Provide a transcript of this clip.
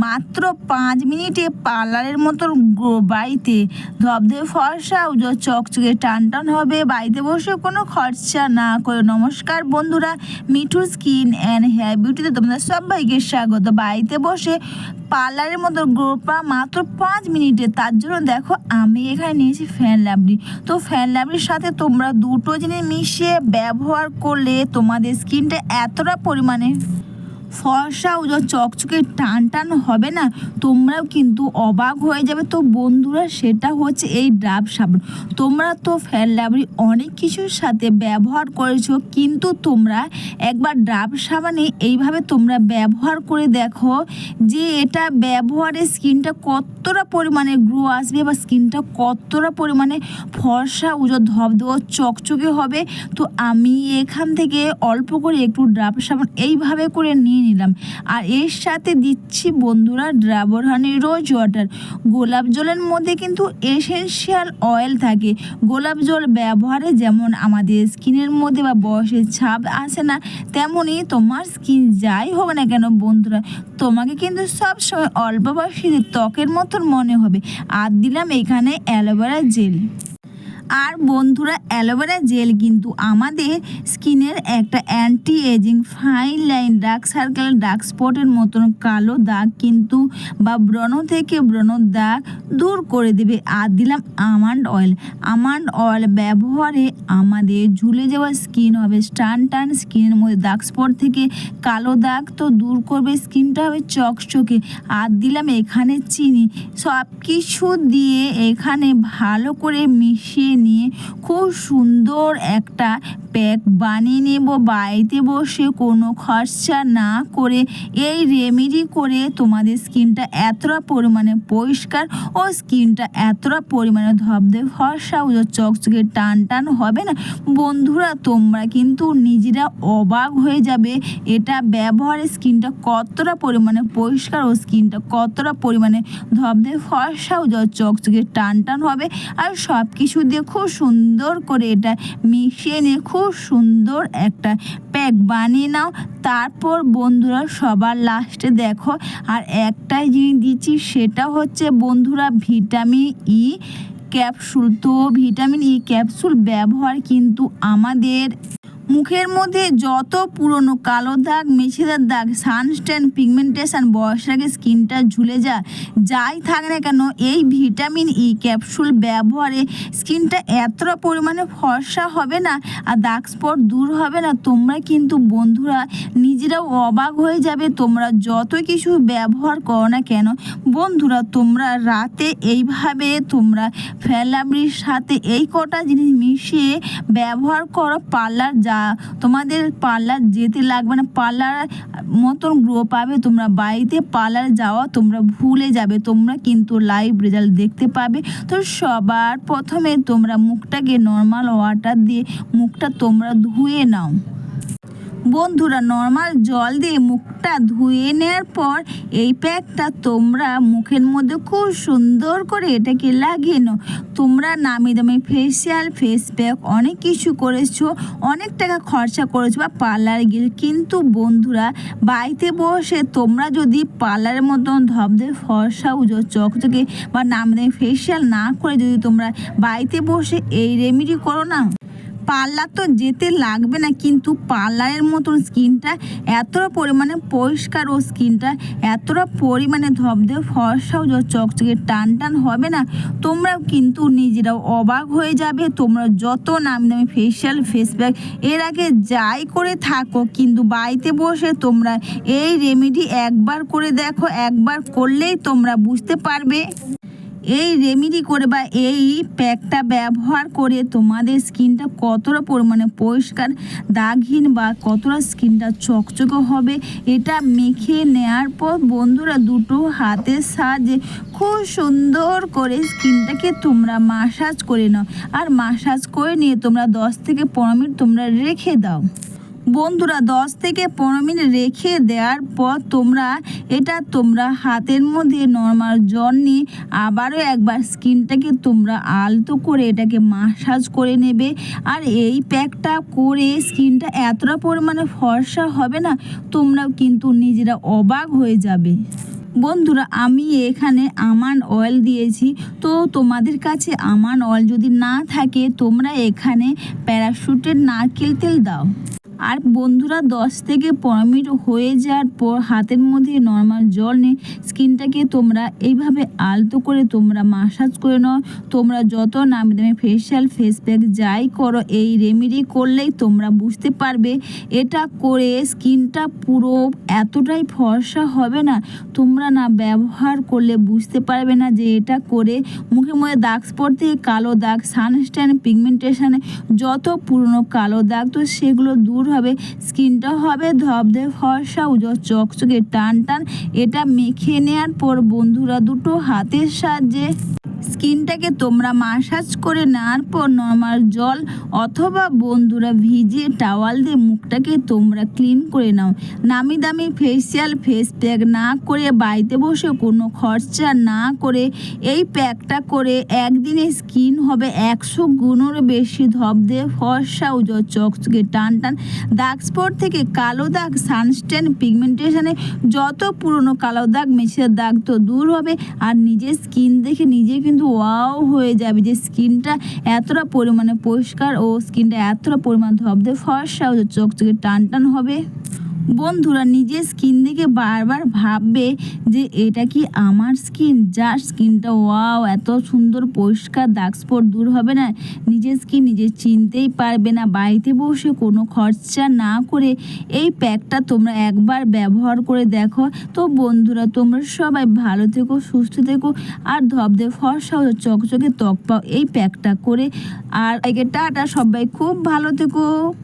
মাত্র পাঁচ মিনিটে পার্লারের মতো বাড়িতে ধবধবে ফর্সা উজো চকচকে টান টান হবে। বাড়িতে বসে কোনো খরচা না করে। নমস্কার বন্ধুরা, মিঠু স্কিন অ্যান্ড হেয়ার বিউটিতে তোমাদের সবাইকে স্বাগত। বাড়িতে বসে পার্লারের মতো গ্রোপা মাত্র পাঁচ মিনিটে। তার জন্য দেখো, আমি এখানে নিয়েছি ফ্যান লাভলি তো ফ্যান লাভলির সাথে তোমরা দুটো জিনিস মিশিয়ে ব্যবহার করলে তোমাদের স্কিনটা এতটা পরিমাণে ফর্সা ও চকচকে টান টান হবে না, তোমরাও কিন্তু অবাক হয়ে যাবে। তো বন্ধুরা, সেটা হচ্ছে এই ডাব সাবান। তোমরা তো ফ্যান লাভলি অনেক কিছুর সাথে ব্যবহার করেছ, কিন্তু তোমরা একবার ডাব সাবানে এইভাবে তোমরা ব্যবহার করে দেখো যে এটা ব্যবহারে স্কিনটা কতটা পরিমাণে গ্রো আসবে বা স্কিনটা কতটা পরিমাণে ফর্সা উজো ধবধব চকচকে হবে। তো আমি এখান থেকে অল্প করে একটু ডাব সাবান এইভাবে করে নিয়ে নিলাম। আর এর সাথে দিচ্ছি বন্ধুরা ড্রাবর হানি রোজ ওয়াটার। গোলাপ জলের মধ্যে কিন্তু এসেনশিয়াল অয়েল থাকে। গোলাপ জল ব্যবহারে যেমন আমাদের স্কিনের মধ্যে বা বয়সের ছাপ আসে না তেমনই তোমার স্কিন যাই হোক না কেন বন্ধুরা, তোমাকে কিন্তু সবসময় অল্প বয়সীদের ত্বকের মতন মনে হবে। আর দিলাম এখানে অ্যালোভেরা জেল। আর বন্ধুরা, অ্যালোভেরা জেল কিন্তু আমাদের স্কিনের একটা anti ageing fine line dark circle dark স্পটের মতন কালো দাগ কিন্তু বা ব্রণ থেকে ব্রণর দাগ দূর করে দেবে। আর দিলাম আমান্ড অয়েল আমান্ড অয়েল ব্যবহারে আমাদের ঝুলে যাওয়া স্কিন হবে টান টান স্কিনের মধ্যে দাগ স্পট থেকে কালো দাগ তো দূর করবে স্কিনটা হবে চকচকে। আর দিলাম এখানে চিনি। সব কিছু দিয়ে এখানে ভালো করে মিশিয়ে নিয়ে খুব সুন্দর একটা প্যাক বানিয়ে নেব। বাড়িতে বসে কোনো খরচা না করে এই রেমেডি করে তোমাদের স্কিনটা এতটা পরিমাণে পরিষ্কার ও স্কিনটা এতটা পরিমাণে ধবধবে, ফর্সা ও চকচকে টান টান হবে না? বন্ধুরা, তোমরা কিন্তু নিজেরা অবাক হয়ে যাবে এটা ব্যবহারে স্কিনটা কতটা পরিমাণে পরিষ্কার ও স্কিনটা কতটা পরিমাণে ধবধবে, ফর্সা ও চকচকে টান টান হবে। আর সব কিছু দিয়ে খুব সুন্দর করে এটা মিশিয়ে নিয়ে খুব সুন্দর একটা প্যাক বানিয়ে নাও। তারপর বন্ধুরা সবার লাস্টে দেখো, আর একটাই জিনিস দিচ্ছি সেটা হচ্ছে বন্ধুরা ভিটামিন ই ক্যাপসুল তো ভিটামিন ই ক্যাপসুল ব্যবহার কিন্তু আমাদের মুখের মধ্যে যত পুরনো কালো দাগ, মেছেদার দাগ সানস্ট্যান পিগমেন্টেশন বয়সের আগে স্কিনটা ঝুলে যা যাই থাক না কেন, এই ভিটামিন ই ক্যাপসুল ব্যবহারে স্কিনটা এতটা পরিমাণে ফর্সা হবে না আর দাগ স্পট দূর হবে না। তোমরা কিন্তু বন্ধুরা নিজেরাও অবাক হয়ে যাবে, তোমরা যত কিছু ব্যবহার করো না কেন, বন্ধুরা তোমরা রাতে এইভাবে তোমরা ফেলাবরির সাথে এই কটা জিনিস মিশিয়ে ব্যবহার করো, পার্লার যা, তোমাদের পার্লার যেতে লাগবে না। পার্লার মতন গ্রো পাবে তোমরা, বাড়িতে পার্লার যাওয়া তোমরা ভুলে যাবে, তোমরা কিন্তু লাইভ রেজাল্ট দেখতে পাবে। তো সবার প্রথমে তোমরা মুখটাকে নর্মাল ওয়াটার দিয়ে মুখটা তোমরা ধুয়ে নাও। বন্ধুরা নর্মাল জল দিয়ে মুখটা ধুয়ে নেওয়ার পর এই প্যাকটা তোমরা মুখের মধ্যে খুব সুন্দর করে এটাকে লাগিয়ে নাও। তোমরা নামি দামি ফেসিয়াল ফেস প্যাক অনেক কিছু করেছ, অনেক টাকা খরচা করেছ বা পার্লারে গিয়ে। কিন্তু বন্ধুরা, বাড়িতে বসে তোমরা যদি পার্লারের মতন ধবধে ফর্সা উজো চকচকে বা নামি দামি ফেসিয়াল না করে যদি তোমরা বাড়িতে বসে এই রেমেডি করো না। পার্লার তো যেতে লাগবে না, কিন্তু পার্লারের মতন স্কিনটা, এতটা পরিমাণে পরিষ্কার ও স্কিনটা, এতটা পরিমাণে ধবধে ফর্সাও চকচকে টান টান হবে না, তোমরাও কিন্তু নিজেরাও অবাক হয়ে যাবে, তোমরা যত নামি দামি ফেসিয়াল ফেস প্যাক এর আগে যাই করে থাকো, কিন্তু বাড়িতে বসে তোমরা এই রেমেডি একবার করে দেখো, একবার করলেই তোমরা বুঝতে পারবে। এই রেমিডি করে বা এই প্যাকটা ব্যবহার করে তোমাদের স্কিনটা কতটা পরিমাণে পরিষ্কার, দাগহীন বা কতটা স্কিনটা চকচকে হবে, এটা মেখে নেওয়ার পর বন্ধুরা দুটো হাতের সাহায্যে খুব সুন্দর করে স্কিনটাকে তোমরা মাসাজ করে নাও। আর মাসাজ করে নিয়ে তোমরা দশ থেকে পনেরো মিনিট তোমরা রেখে দাও। বন্ধুরা, দশ থেকে পনেরো মিনিট রেখে দেওয়ার পর তোমরা, এটা তোমরা হাতের মধ্যে নর্মাল জল নিয়ে আবারও একবার স্কিনটাকে তোমরা আলতো করে এটাকে মাসাজ করে নেবে। আর এই প্যাকটা করে স্কিনটা এতটা পরিমাণে ফর্সা হবে না, তোমরাও কিন্তু নিজেরা অবাক হয়ে যাবে। বন্ধুরা, আমি এখানে আমান অয়েল দিয়েছি। তো তোমাদের কাছে আমান অয়েল যদি না থাকে, তোমরা এখানে প্যারাশুটের নারকেল তেল দাও। আর বন্ধুরা, দশ থেকে পনেরো মিনিট হয়ে যাওয়ার পর হাতের মধ্যে নর্মাল জল নিয়ে স্কিনটাকে তোমরা এইভাবে আলতো করে তোমরা মাসাজ করে নাও। তোমরা যত নামি দামি ফেসিয়াল ফেস প্যাক যাই করো, এই রেমেডি করলেই তোমরা বুঝতে পারবে। এটা করে স্কিনটা পুরো এতটাই ফর্সা হবে না, তোমরা না ব্যবহার করলে বুঝতে পারবে না যে এটা করে মুখে মুখে দাগ স্পট কালো দাগ সানস্ট্যান পিগমেন্টেশনে যত পুরনো কালো দাগ তো সেগুলো দূর হবে, স্কিনটা হবে ধবধে, ফর্সা উজ্জ্বল চকচকে, টান টান, এটা মেখে নেওয়ার পর বন্ধুরা দুটো হাতের সাহায্যে স্কিনটাকে তোমরা মাসাজ করে নেওয়ার পর নর্মাল জল অথবা বন্ধুরা ভিজে টাওয়াল দিয়ে মুখটাকে তোমরা ক্লিন করে নাও। নামি দামি ফেসিয়াল ফেস প্যাক না করে বাড়িতে বসে কোনো খরচা না করে এই প্যাকটা করে একদিনে স্কিন হবে একশো গুণের বেশি। ধপ ধবদে ফর্সা উজ্জ্বল চকচকে টান টান। দাগ স্পট থেকে কালো দাগ সানস্টেন পিগমেন্টেশনে যত পুরনো কালো দাগ মেছের দাগ তো দূর হবে। আর নিজের স্কিন দেখে নিজে কিন্তু ওয়াও হয়ে যাবে যে স্কিনটা এতটা পরিমাণে পরিষ্কার ও স্কিনটা এতটা পরিমাণ ধবধে ফর্সা চকচকে টান টান হবে। বন্ধুরা, নিজের স্কিন দেখে বারবার ভাববে যে এটা কি আমার স্কিন যার স্কিনটা ওয়াও এত সুন্দর, পরিষ্কার দাগ স্পট দূর হবে না। নিজের স্কিন নিজে চিনতেই পারবে না। বাড়িতে বসে কোনো খরচা না করে এই প্যাকটা তোমরা একবার ব্যবহার করে দেখো। তো বন্ধুরা, তোমরা সবাই ভালো থেকো, সুস্থ থেকো, আর ধবধে ফর্সা চকচকে ত্বক পাও এই প্যাকটা করে। আর একে টাটা, সবাই খুব ভালো থেকো।